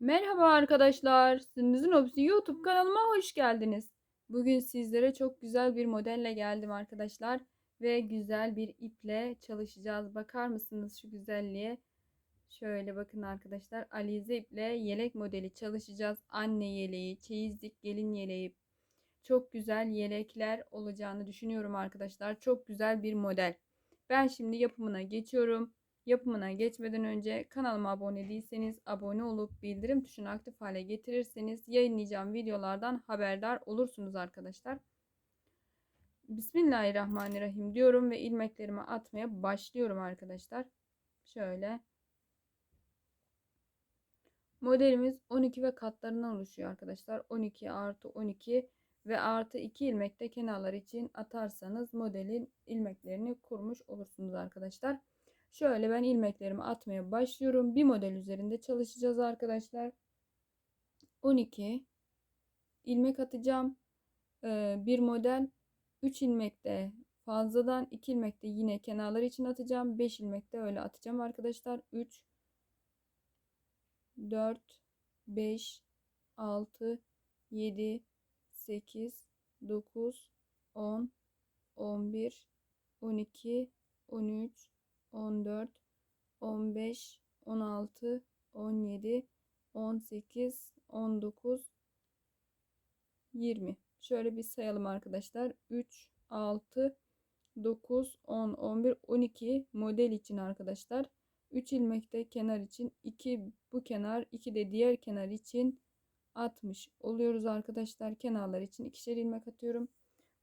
Merhaba arkadaşlar. Sündüz'ün Hobisi YouTube kanalıma hoş geldiniz. Bugün sizlere çok güzel bir modelle geldim arkadaşlar. Ve güzel bir iple çalışacağız. Bakar mısınız şu güzelliğe? Şöyle bakın arkadaşlar. Alize iple yelek modeli çalışacağız. Anne yeleği, çeyizlik, gelin yeleği. Çok güzel yelekler olacağını düşünüyorum arkadaşlar. Çok güzel bir model. Ben şimdi yapımına geçiyorum. Yapımına geçmeden önce kanalıma abone değilseniz abone olup bildirim tuşunu aktif hale getirirseniz yayınlayacağım videolardan haberdar olursunuz arkadaşlar. Bismillahirrahmanirrahim diyorum ve ilmeklerimi atmaya başlıyorum arkadaşlar. Şöyle. Modelimiz 12 ve katlarından oluşuyor arkadaşlar. 12 artı 12 ve artı 2 ilmek de kenarlar için atarsanız modelin ilmeklerini kurmuş olursunuz arkadaşlar. Şöyle ben ilmeklerimi atmaya başlıyorum. Bir model üzerinde çalışacağız arkadaşlar. 12 ilmek atacağım. Ee, bir model 3 ilmek de fazladan 2 ilmek de yine kenarlar için atacağım. 5 ilmek de öyle atacağım arkadaşlar. 3 4 5 6 7 8 9 10 11 12 13 14, 15, 16, 17, 18, 19, 20. Şöyle bir sayalım arkadaşlar. 3, 6, 9, 10, 11, 12 model için arkadaşlar. 3 ilmekte kenar için 2 bu kenar 2 de diğer kenar için 60 oluyoruz arkadaşlar. Kenarlar için ikişer ilmek atıyorum.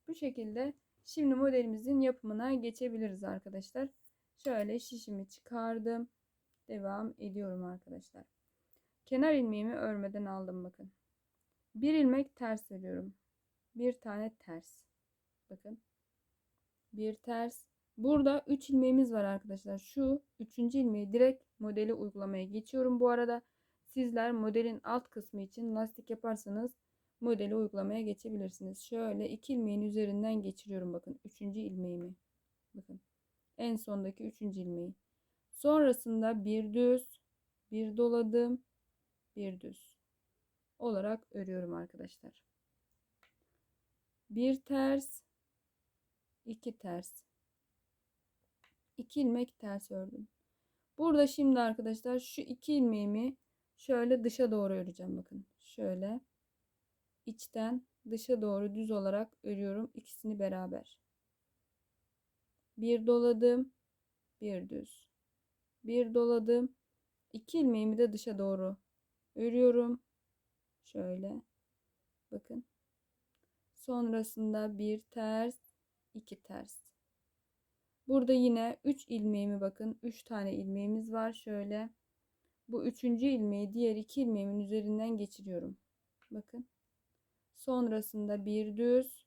Bu şekilde şimdi modelimizin yapımına geçebiliriz arkadaşlar. Şöyle şişimi çıkardım. Devam ediyorum arkadaşlar. Kenar ilmeğimi örmeden aldım bakın. Bir ilmek ters örüyorum. Bir tane ters. Bakın. Bir ters. Burada 3 ilmeğimiz var arkadaşlar. Şu 3. ilmeği direkt modeli uygulamaya geçiyorum bu arada. Sizler modelin alt kısmı için lastik yaparsanız modeli uygulamaya geçebilirsiniz. Şöyle 2 ilmeğin üzerinden geçiriyorum bakın 3. ilmeğimi. Bakın en sondaki üçüncü ilmeği. Sonrasında bir düz, bir doladım, bir düz olarak örüyorum arkadaşlar. Bir ters, iki ters. iki ilmek ters ördüm. Burada şimdi arkadaşlar şu iki ilmeğimi şöyle dışa doğru öreceğim bakın. Şöyle içten dışa doğru düz olarak örüyorum ikisini beraber bir doladım bir düz. Bir doladım iki ilmeğimi de dışa doğru örüyorum. Şöyle bakın. Sonrasında bir ters iki ters. Burada yine 3 ilmeğimi bakın 3 tane ilmeğimiz var. Şöyle bu üçüncü ilmeği diğer iki ilmeğimin üzerinden geçiriyorum. Bakın. Sonrasında bir düz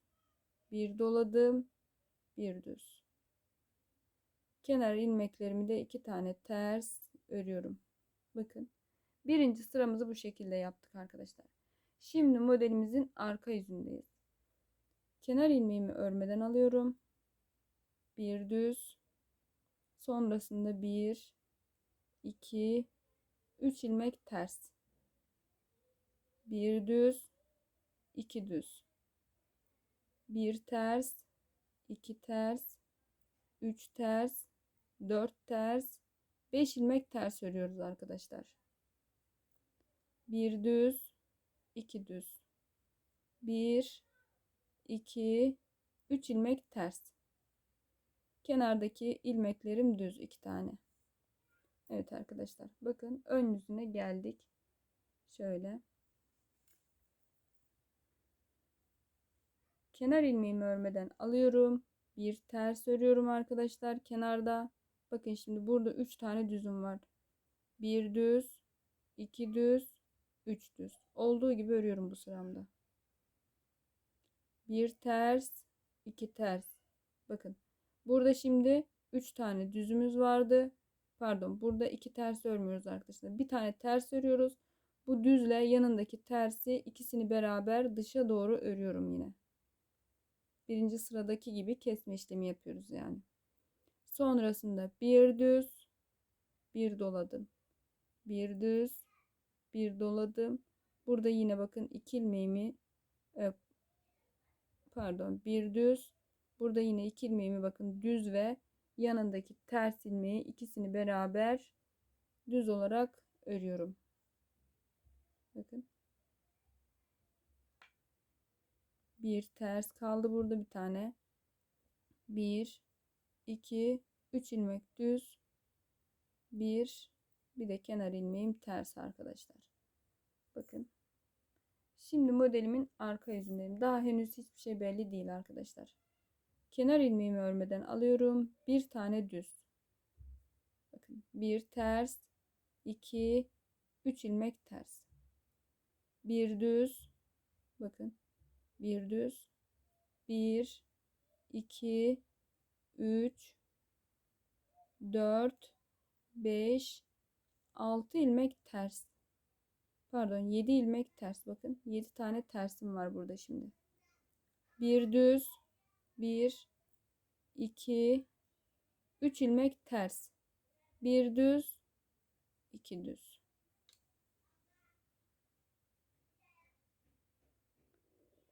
bir doladım bir düz kenar ilmeklerimi de iki tane ters örüyorum. Bakın. Birinci sıramızı bu şekilde yaptık arkadaşlar. Şimdi modelimizin arka yüzündeyiz. Kenar ilmeğimi örmeden alıyorum. Bir düz. Sonrasında bir, iki, üç ilmek ters. Bir düz, iki düz. Bir ters, iki ters, üç ters, 4 ters 5 ilmek ters örüyoruz arkadaşlar. Bir düz, iki düz. 1 2 3 ilmek ters. Kenardaki ilmeklerim düz iki tane. Evet arkadaşlar bakın ön yüzüne geldik. Şöyle. Kenar ilmeğimi örmeden alıyorum. Bir ters örüyorum arkadaşlar kenarda. Bakın şimdi burada 3 tane düzüm var. Bir düz, iki düz, üç düz. Olduğu gibi örüyorum bu sıramda. Bir ters, iki ters. Bakın. Burada şimdi 3 tane düzümüz vardı. Pardon, burada iki ters örmüyoruz arkadaşlar. Bir tane ters örüyoruz. Bu düzle yanındaki tersi ikisini beraber dışa doğru örüyorum yine. Birinci sıradaki gibi kesme işlemi yapıyoruz yani. Sonrasında bir düz, bir doladım. Bir düz, bir doladım. Burada yine bakın iki ilmeğimi e, pardon bir düz. Burada yine iki ilmeğimi bakın düz ve yanındaki ters ilmeği ikisini beraber düz olarak örüyorum. Bakın. Bir ters kaldı burada bir tane. Bir, iki, üç ilmek düz. Bir, bir de kenar ilmeğim ters arkadaşlar. Bakın. Şimdi modelimin arka yüzündeyim. Daha henüz hiçbir şey belli değil arkadaşlar. Kenar ilmeğimi örmeden alıyorum. Bir tane düz. Bakın bir ters, iki, üç ilmek ters. Bir düz. Bakın. Bir düz. Bir, iki, üç, dört, beş, altı ilmek ters. Pardon 7 ilmek ters bakın. 7 tane tersim var burada şimdi. Bir düz. 1 2 3 ilmek ters. Bir düz. 2 düz.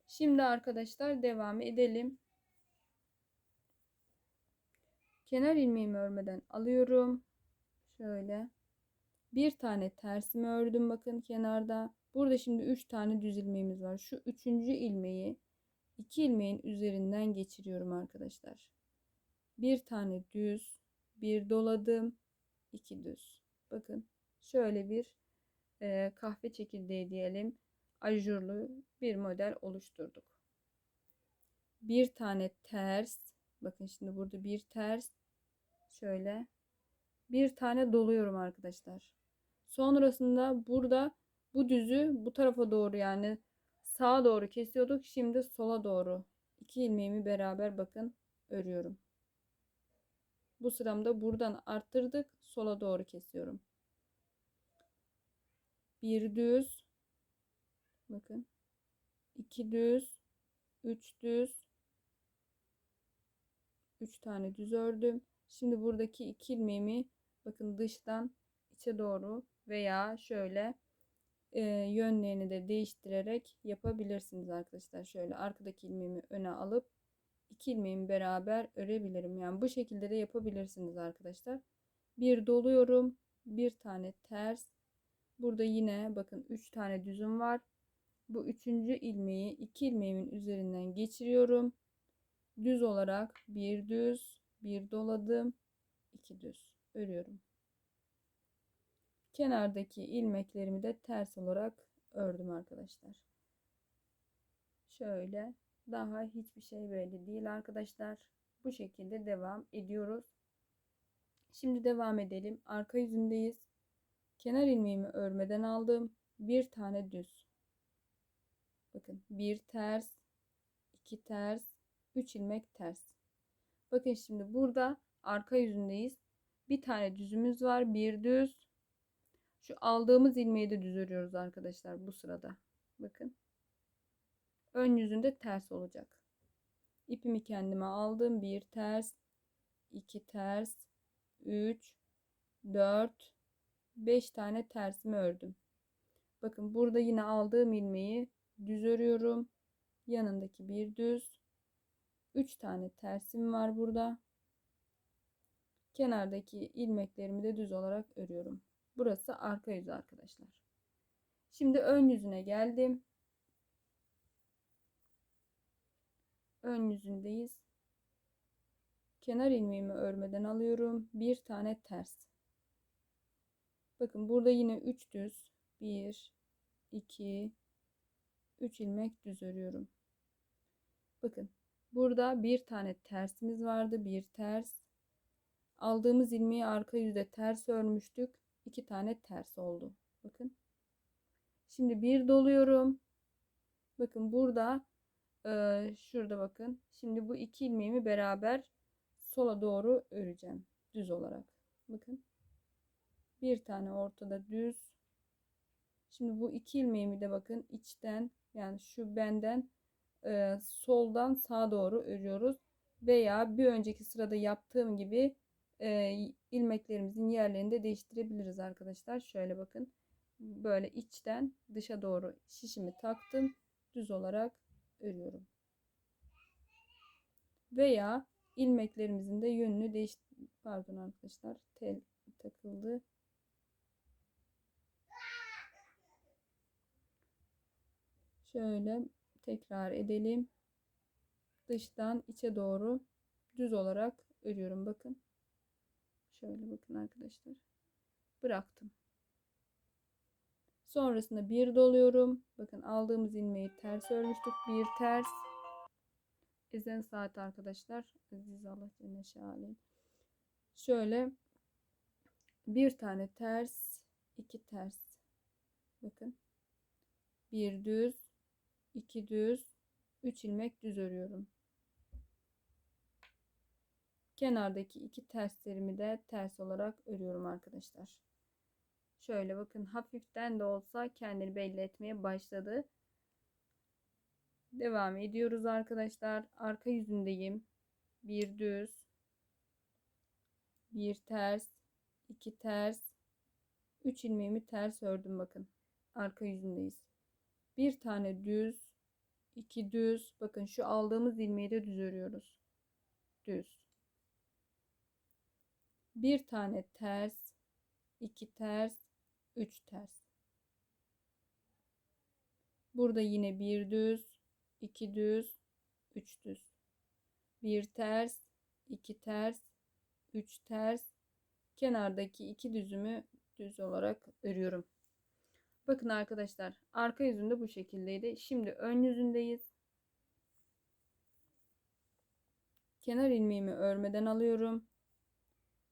Şimdi arkadaşlar devam edelim. Kenar ilmeğimi örmeden alıyorum. Şöyle bir tane tersimi ördüm bakın kenarda. Burada şimdi 3 tane düz ilmeğimiz var. Şu üçüncü ilmeği iki ilmeğin üzerinden geçiriyorum arkadaşlar. Bir tane düz, bir doladım, iki düz. Bakın şöyle bir e, kahve çekirdeği diyelim ajurlu bir model oluşturduk. Bir tane ters, bakın şimdi burada bir ters, şöyle bir tane doluyorum arkadaşlar. Sonrasında burada bu düzü bu tarafa doğru yani sağa doğru kesiyorduk. Şimdi sola doğru iki ilmeğimi beraber bakın örüyorum. Bu sıramda buradan arttırdık. Sola doğru kesiyorum. Bir düz. Bakın. iki düz. Üç düz. Üç tane düz ördüm. Şimdi buradaki iki ilmeğimi bakın dıştan içe doğru veya şöyle e, yönlerini de değiştirerek yapabilirsiniz arkadaşlar. Şöyle arkadaki ilmeğimi öne alıp iki ilmeğimi beraber örebilirim. Yani bu şekilde de yapabilirsiniz arkadaşlar. Bir doluyorum. Bir tane ters. Burada yine bakın 3 tane düzüm var. Bu üçüncü ilmeği iki ilmeğimin üzerinden geçiriyorum. Düz olarak bir düz, bir doladım, iki düz örüyorum. Kenardaki ilmeklerimi de ters olarak ördüm arkadaşlar. Şöyle daha hiçbir şey belli değil arkadaşlar. Bu şekilde devam ediyoruz. Şimdi devam edelim. Arka yüzündeyiz. Kenar ilmeğimi örmeden aldım. Bir tane düz. Bakın bir ters, iki ters, üç ilmek ters. Bakın şimdi burada arka yüzündeyiz. Bir tane düzümüz var. Bir düz, şu aldığımız ilmeği de düz örüyoruz arkadaşlar bu sırada. Bakın. Ön yüzünde ters olacak. İpimi kendime aldım. Bir ters, iki ters, üç, dört, beş tane tersimi ördüm. Bakın burada yine aldığım ilmeği düz örüyorum. Yanındaki bir düz. Üç tane tersim var burada. Kenardaki ilmeklerimi de düz olarak örüyorum. Burası arka yüzü arkadaşlar. Şimdi ön yüzüne geldim. Ön yüzündeyiz. Kenar ilmeğimi örmeden alıyorum. Bir tane ters. Bakın burada yine 3 düz. 1 2 3 ilmek düz örüyorum. Bakın burada bir tane tersimiz vardı. Bir ters. Aldığımız ilmeği arka yüzde ters örmüştük iki tane ters oldu. Bakın. Şimdi bir doluyorum. Bakın burada e, şurada bakın. Şimdi bu iki ilmeğimi beraber sola doğru öreceğim. Düz olarak. Bakın. Bir tane ortada düz. Şimdi bu iki ilmeğimi de bakın içten yani şu benden e, soldan sağa doğru örüyoruz. Veya bir önceki sırada yaptığım gibi e, ilmeklerimizin yerlerini de değiştirebiliriz arkadaşlar. Şöyle bakın. böyle içten dışa doğru şişimi taktım. Düz olarak örüyorum. Veya ilmeklerimizin de yönünü değiş pardon arkadaşlar tel takıldı. Şöyle tekrar edelim. Dıştan içe doğru düz olarak örüyorum. Bakın. Şöyle bakın arkadaşlar. Bıraktım. Sonrasında bir doluyorum. Bakın aldığımız ilmeği ters örmüştük. Bir ters. Ezen saat arkadaşlar. Aziz Allah cennet. Şöyle bir tane ters, iki ters. Bakın. Bir düz, iki düz, üç ilmek düz örüyorum. Kenardaki iki terslerimi de ters olarak örüyorum arkadaşlar. Şöyle bakın hafiften de olsa kendini belli etmeye başladı. Devam ediyoruz arkadaşlar. Arka yüzündeyim. Bir düz. Bir ters. iki ters. Üç ilmeğimi ters ördüm bakın. Arka yüzündeyiz. Bir tane düz. iki düz. Bakın şu aldığımız ilmeği de düz örüyoruz. Düz. Bir tane ters. iki ters. Üç ters. Burada yine bir düz, iki düz, üç düz. Bir ters, iki ters, üç ters. Kenardaki iki düzümü düz olarak örüyorum. Bakın arkadaşlar arka yüzünde bu şekildeydi. Şimdi ön yüzündeyiz. Kenar ilmeğimi örmeden alıyorum.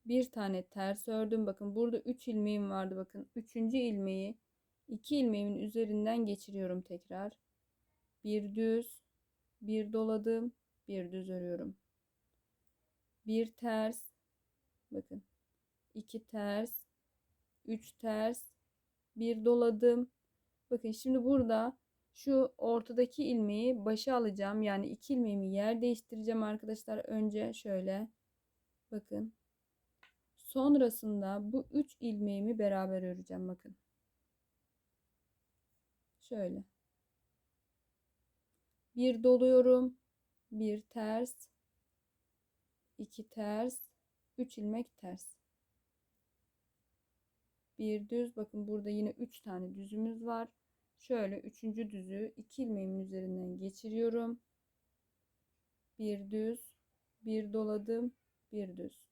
Bir tane ters ördüm. Bakın burada 3 ilmeğim vardı. Bakın 3. ilmeği 2 ilmeğimin üzerinden geçiriyorum tekrar. Bir düz, bir doladım, bir düz örüyorum. Bir ters. Bakın. 2 ters, 3 ters, bir doladım. Bakın şimdi burada şu ortadaki ilmeği başa alacağım. Yani iki ilmeğimi yer değiştireceğim arkadaşlar. Önce şöyle. Bakın. Sonrasında bu üç ilmeğimi beraber öreceğim. Bakın. Şöyle. Bir doluyorum. Bir ters. iki ters. Üç ilmek ters. Bir düz. Bakın burada yine üç tane düzümüz var. Şöyle üçüncü düzü iki ilmeğimin üzerinden geçiriyorum. Bir düz. Bir doladım. Bir düz.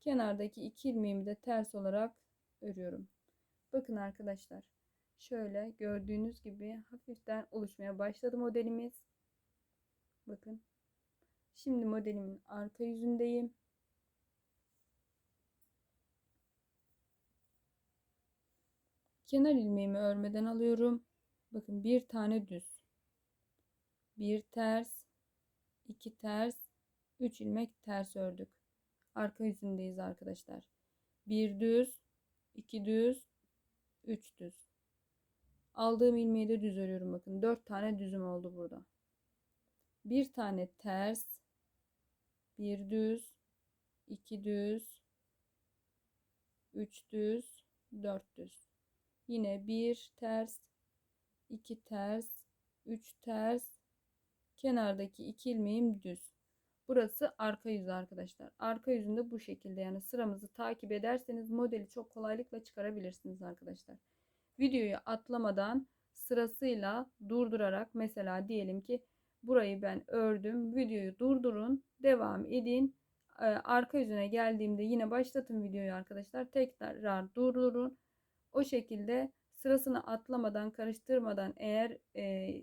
Kenardaki iki ilmeğimi de ters olarak örüyorum. Bakın arkadaşlar. Şöyle gördüğünüz gibi hafiften oluşmaya başladı modelimiz. Bakın. Şimdi modelimin arka yüzündeyim. Kenar ilmeğimi örmeden alıyorum. Bakın bir tane düz. Bir ters. iki ters. Üç ilmek ters ördük. Arka yüzündeyiz arkadaşlar. Bir düz. iki düz. Üç düz. Aldığım ilmeği de düz örüyorum. Bakın dört tane düzüm oldu burada. Bir tane ters. Bir düz. iki düz. Üç düz. Dört düz. Yine bir ters, iki ters, üç ters, kenardaki iki ilmeğim düz. Burası arka yüzü arkadaşlar. Arka yüzünde bu şekilde yani sıramızı takip ederseniz modeli çok kolaylıkla çıkarabilirsiniz arkadaşlar. Videoyu atlamadan sırasıyla durdurarak mesela diyelim ki burayı ben ördüm. Videoyu durdurun. Devam edin. Ee, arka yüzüne geldiğimde yine başlatın videoyu arkadaşlar. Tekrar durdurun. O şekilde sırasını atlamadan, karıştırmadan eğer e,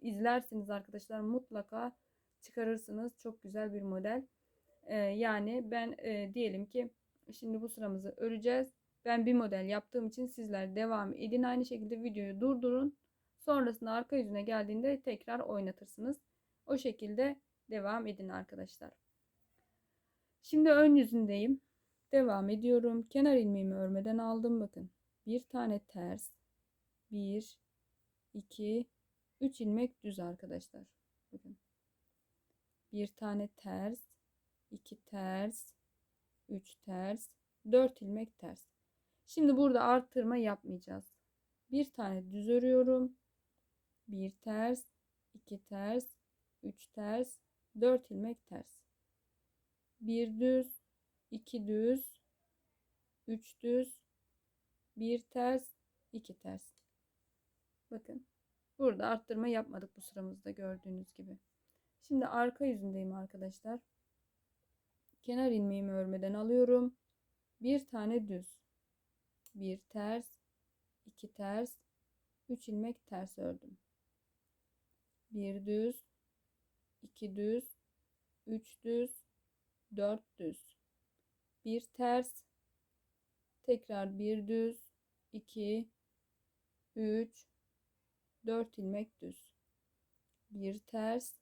izlersiniz arkadaşlar mutlaka çıkarırsınız. Çok güzel bir model. E, yani ben e, diyelim ki şimdi bu sıramızı öreceğiz. Ben bir model yaptığım için sizler devam edin. Aynı şekilde videoyu durdurun. Sonrasında arka yüzüne geldiğinde tekrar oynatırsınız. O şekilde devam edin arkadaşlar. Şimdi ön yüzündeyim. Devam ediyorum. Kenar ilmeğimi örmeden aldım. Bakın. Bir tane ters. Bir, iki, üç ilmek düz arkadaşlar. Bakın. Bir tane ters. iki ters. Üç ters. Dört ilmek ters. Şimdi burada arttırma yapmayacağız. Bir tane düz örüyorum. Bir ters, iki ters, üç ters, dört ilmek ters. Bir düz, iki düz, üç düz, bir ters, iki ters. Bakın burada arttırma yapmadık bu sıramızda gördüğünüz gibi. Şimdi arka yüzündeyim arkadaşlar. Kenar ilmeğimi örmeden alıyorum. Bir tane düz. Bir ters, iki ters, üç ilmek ters ördüm. Bir düz, iki düz, üç düz, dört düz. Bir ters, tekrar bir düz, iki, üç, dört ilmek düz. Bir ters,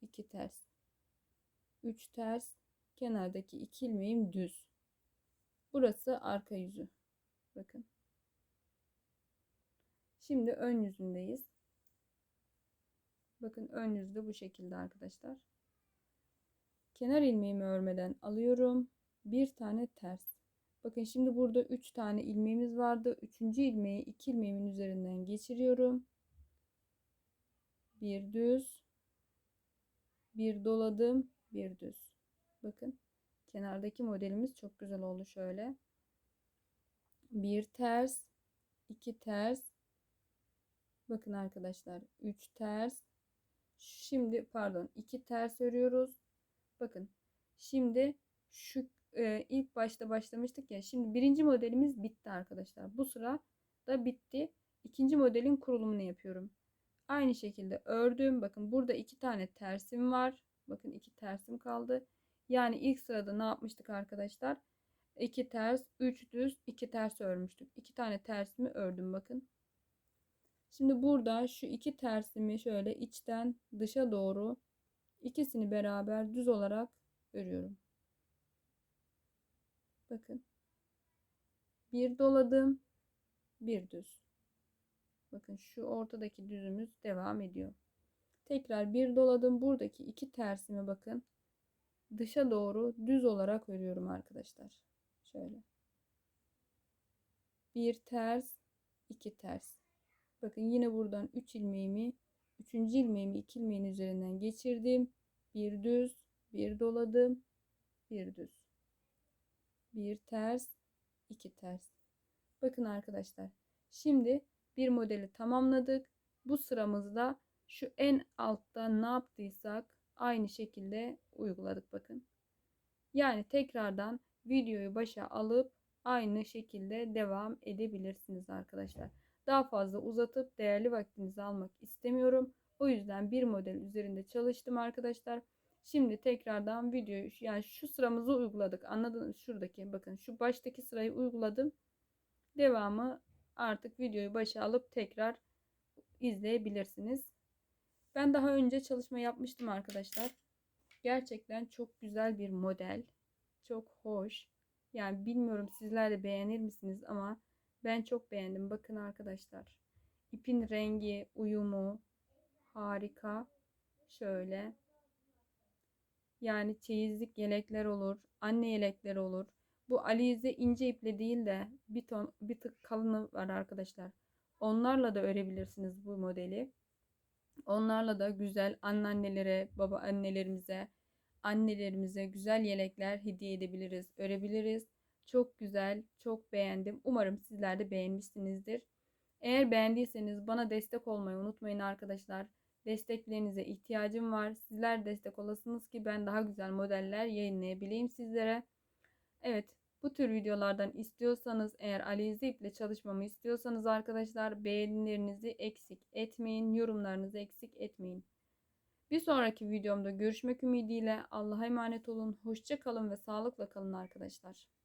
iki ters. Üç ters, kenardaki iki ilmeğim düz. Burası arka yüzü. Bakın. Şimdi ön yüzündeyiz. Bakın ön yüzde bu şekilde arkadaşlar. Kenar ilmeğimi örmeden alıyorum. Bir tane ters. Bakın şimdi burada 3 tane ilmeğimiz vardı. Üçüncü ilmeği 2 ilmeğimin üzerinden geçiriyorum. Bir düz. Bir doladım. Bir düz. Bakın. Kenardaki modelimiz çok güzel oldu şöyle. Bir ters. iki ters. Bakın arkadaşlar. Üç ters. Şimdi pardon. iki ters örüyoruz. Bakın. Şimdi şu e, ilk başta başlamıştık ya. Şimdi birinci modelimiz bitti arkadaşlar. Bu sıra da bitti. İkinci modelin kurulumunu yapıyorum. Aynı şekilde ördüm. Bakın burada iki tane tersim var. Bakın iki tersim kaldı. Yani ilk sırada ne yapmıştık arkadaşlar? 2 ters, 3 düz, 2 ters örmüştük. 2 tane tersimi ördüm bakın. Şimdi burada şu iki tersimi şöyle içten dışa doğru ikisini beraber düz olarak örüyorum. Bakın. Bir doladım, bir düz. Bakın şu ortadaki düzümüz devam ediyor. Tekrar bir doladım. Buradaki iki tersimi bakın dışa doğru düz olarak örüyorum arkadaşlar. Şöyle. Bir ters, iki ters. Bakın yine buradan 3 ilmeğimi, 3. ilmeğimi 2 ilmeğin üzerinden geçirdim. Bir düz, bir doladım, bir düz. Bir ters, iki ters. Bakın arkadaşlar. Şimdi bir modeli tamamladık. Bu sıramızda şu en altta ne yaptıysak aynı şekilde uyguladık bakın. Yani tekrardan videoyu başa alıp aynı şekilde devam edebilirsiniz arkadaşlar. Daha fazla uzatıp değerli vaktinizi almak istemiyorum. O yüzden bir model üzerinde çalıştım arkadaşlar. Şimdi tekrardan videoyu yani şu sıramızı uyguladık. Anladınız şuradaki bakın şu baştaki sırayı uyguladım. Devamı artık videoyu başa alıp tekrar izleyebilirsiniz. Ben daha önce çalışma yapmıştım arkadaşlar. Gerçekten çok güzel bir model. Çok hoş. Yani bilmiyorum sizler de beğenir misiniz ama ben çok beğendim. Bakın arkadaşlar. İpin rengi, uyumu harika. Şöyle. Yani çeyizlik yelekler olur. Anne yelekleri olur. Bu alize ince iple değil de bir ton bir tık kalını var arkadaşlar. Onlarla da örebilirsiniz bu modeli. Onlarla da güzel anneannelere, baba annelerimize, annelerimize güzel yelekler hediye edebiliriz, örebiliriz. Çok güzel, çok beğendim. Umarım sizler de beğenmişsinizdir. Eğer beğendiyseniz bana destek olmayı unutmayın arkadaşlar. Desteklerinize ihtiyacım var. Sizler destek olasınız ki ben daha güzel modeller yayınlayabileyim sizlere. Evet, bu tür videolardan istiyorsanız eğer Alize ile çalışmamı istiyorsanız arkadaşlar beğenilerinizi eksik etmeyin. Yorumlarınızı eksik etmeyin. Bir sonraki videomda görüşmek ümidiyle Allah'a emanet olun. Hoşça kalın ve sağlıkla kalın arkadaşlar.